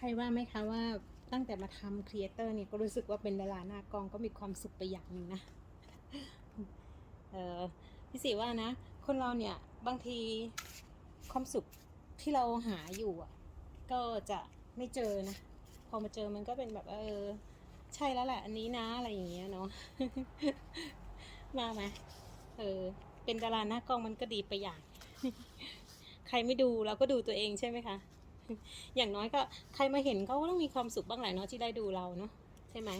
ใครว่าไหมคะว่าตั้งแต่มาทำครีเอเตอร์เนี่ยก็รู้สึกว่าเป็นดาราหน้ากองก็มีความสุขไปอย่างหนึ่งนะเออพี่สิว่านะ คนเราเนี่ยบางทีความสุขที่เราหาอยู่อะ ก็จะไม่เจอนะ พอมาเจอมันก็เป็นแบบเออ ใช่แล้วแหละ อันนี้นะอะไรอย่างเงี้ยเนาะมาไหมเออ เป็นดาราหน้ากองมันก็ดีไปอย่าง ใครไม่ดูเราก็ดูตัวเองใช่ไหมคะ อย่างน้อยก็ใครมาเห็นเขาก็ต้องมีความสุขบ้างแหละเนาะที่ได้ดูเราเนาะใช่ไหม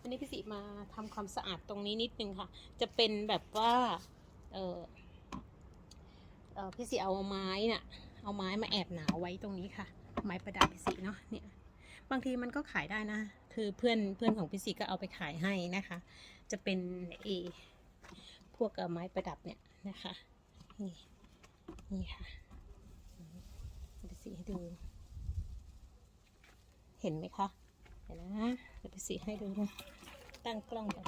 วันนี้พี่สิมาทำความสะอาดตรงนี้นิดนึงค่ะ จะเป็นแบบว่า เออเออพี่สิเอาไม้น่ะ เอาไม้มาแอบหนาวไว้ตรงนี้ค่ะ ไม้ประดับพี่สิเนาะเนี่ย บางทีมันก็ขายได้นะ คือเพื่อนเพื่อนของพี่สิก็เอาไปขายให้นะคะ จะเป็นเอพวกไม้ประดับเนี่ยนะคะ นี่นี่ค่ะ สิให้ดู เห็นไหมคะ เห็นนะเดี๋ยวพี่สิให้ดูนะตั้งกล้องก่อน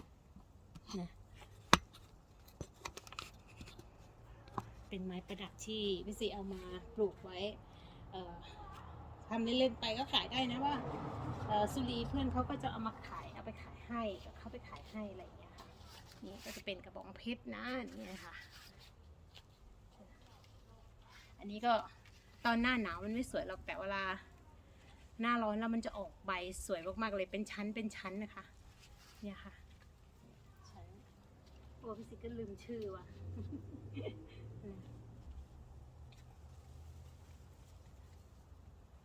นะเป็นไม้ประดับที่พี่สิเอามาปลูกไว้เอ่อทำเล่นๆไปก็ขายได้นะว่าเอ่อสุรีเพื่อนเขาก็จะเอามาขายเอาไปขายให้เขาไปขายให้อะไรอย่างเงี้ยค่ะนี่ก็จะเป็นกระบองเพชรนะนี่นะคะอันนี้ก็ ตอนหน้าหนาวมันไม่สวยหรอกแต่เวลา หน้าร้อนแล้วมันจะออกใบสวยมากๆเลยเป็นชั้นเป็นชั้นนะคะ เนี่ยค่ะชั้นโอ้พี่สิก็ลืมชื่อว่ะ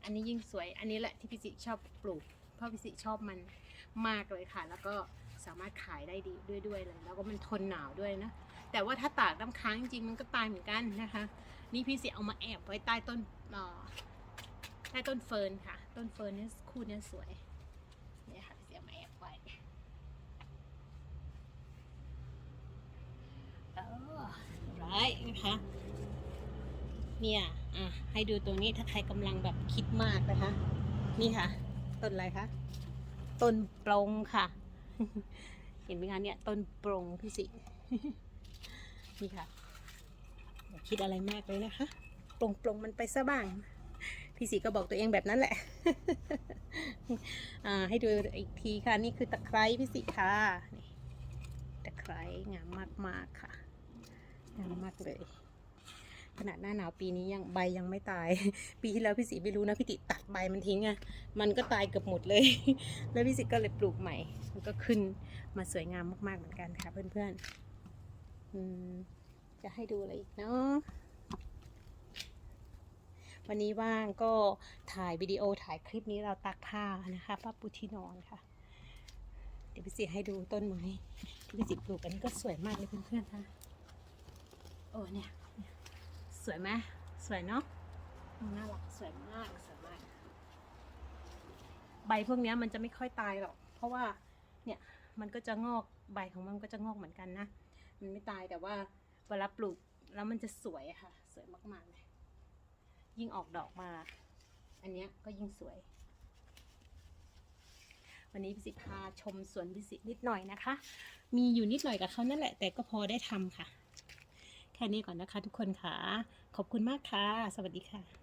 อันนี้ยิ่งสวย อันนี้แหละที่พี่สิชอบปลูก เพราะพี่สิชอบมันมากเลยค่ะ แล้วก็ สามารถขายได้ดีด้วยด้วยเลย แล้วก็มันทนหนาวด้วยนะ แต่ว่าถ้าตากน้ำค้างจริงมันก็ตายเหมือนกันนะคะ นี่พี่เสิเอามาแอบไว้ใต้ต้นเอ่อใต้ต้นเฟิร์นค่ะ ต้นเฟิร์นนี่คู่นี้สวยเนี่ยค่ะพี่สิเอามาแอบไว้เออร้ายนะคะเนี่ยอะให้ดูตัวนี้ถ้าใครกำลังแบบคิดมากนะคะ นี่ค่ะ ต้นอะไรคะ ต้นปรงค่ะ เห็นไหมคะเนี่ยต้นปรงพี่สิ นี่ค่ะอย่าคิดอะไรมากเลยนะคะปรงปรงมันไปซะบ้าง พี่สีก็บอกตัวเองแบบนั้นแหละ อ่า ให้ดูอีกทีค่ะ นี่คือตะไคร้พี่สีค่ะตะไคร้งามมากๆค่ะงามมากเลย ขนาดหน้าหนาวปีนี้ยังใบยังไม่ตาย ปีที่แล้วพี่สีไม่รู้นะพี่ติตัดใบมันทิ้งอะมันก็ตายเกือบหมดเลย แล้วพี่สิก็เลยปลูกใหม่ มันก็ขึ้นมาสวยงามมากๆเหมือนกันค่ะเพื่อนๆอืมจะให้ดูอะไรอีกเนาะวันนี้ว่างก็ถ่ายวิดีโอถ่ายคลิปนี้เราตักผ้านะคะผ้าปูที่นอนค่ะ เดี๋ยวพี่สิให้ดูต้นไม้ที่พี่สิปลูกอันนี้ก็สวยมากเลยเพื่อนๆค่ะโอ้เนี่ย สวยไหมสวยเนาะน่ารักสวยมากสวยมาก ใบพวกนี้มันจะไม่ค่อยตายหรอก เพราะว่าเนี่ยมันก็จะงอกใบของมันก็จะงอกเหมือนกันนะ มันไม่ตายแต่ว่าเวลาปลูกแล้วมันจะสวยค่ะ สวยมากๆเลยยิ่งออกดอกมา อันเนี้ยก็ยิ่งสวย วันนี้พิสิพาชมสวนพิสินิดหน่อยนะคะ มีอยู่นิดหน่อยกับเขานั่นแหละ แต่ก็พอได้ทำค่ะ แค่นี้ก่อนนะคะทุกคนค่ะ ขอบคุณมากค่ะ สวัสดีค่ะ